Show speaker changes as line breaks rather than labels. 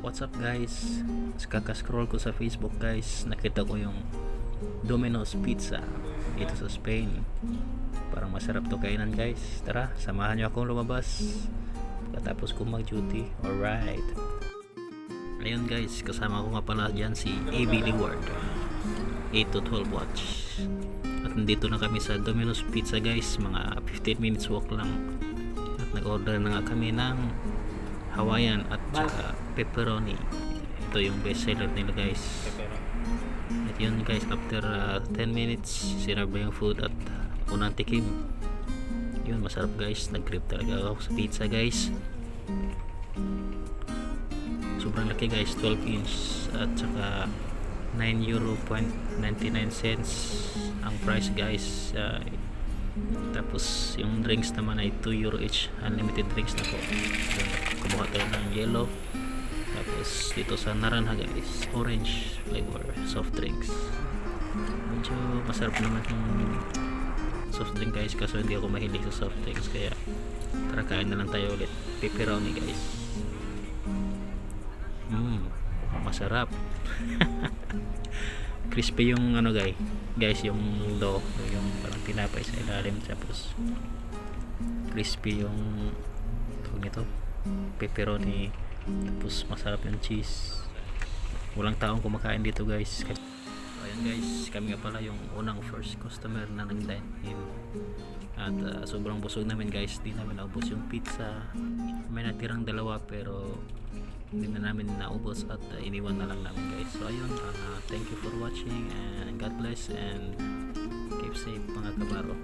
What's up guys? Kaka-scroll ko sa Facebook guys, nakita ko yung Domino's Pizza dito sa Spain. Parang masarap to kainan guys. Tara, samahan niyo akong lumabas. Pagkatapos ko mag-duty. Alright. Ayun guys, kasama ko nga pala dyan si AB Leeward. 8 to 12 watch. At nandito na kami sa Domino's Pizza guys. Mga 15 minutes walk lang. At nag-order na nga kami ng Hawaiian at saka pepperoni. Ito yung best seller nila guys. At yun guys, after uh, 10 minutes, sinarba yung food at unang tikim. Yun, masarap guys. Nag-grip talaga ako sa pizza guys. Sobrang laki guys, 12 inch at saka 9 euro point 99 cents ang price guys. Uh, tapos yung drinks naman ay 2 euro each. Unlimited drinks na po. Then, kumuha tayo ng yellow. Tapos dito sa naranja guys, orange flavor soft drinks. Medyo masarap naman yung soft drink guys kasi hindi ako mahilig sa soft drinks kaya tara kain na lang tayo ulit. Pepperoni guys. Mmm, masarap. crispy yung ano guys guys yung dough yung parang tinapay sa ilalim tapos crispy yung tawag nito pepperoni tapos masarap yung cheese. Walang taong kumakain dito guys. So, ayan guys kami nga pala yung unang first customer na nag-dine in at uh, sobrang busog namin guys. Di namin naubos yung pizza. May natirang dalawa pero hindi na namin naubos at uh, iniwan na lang namin guys. So ayun uh, thank you for watching and God bless and keep safe mga kabaro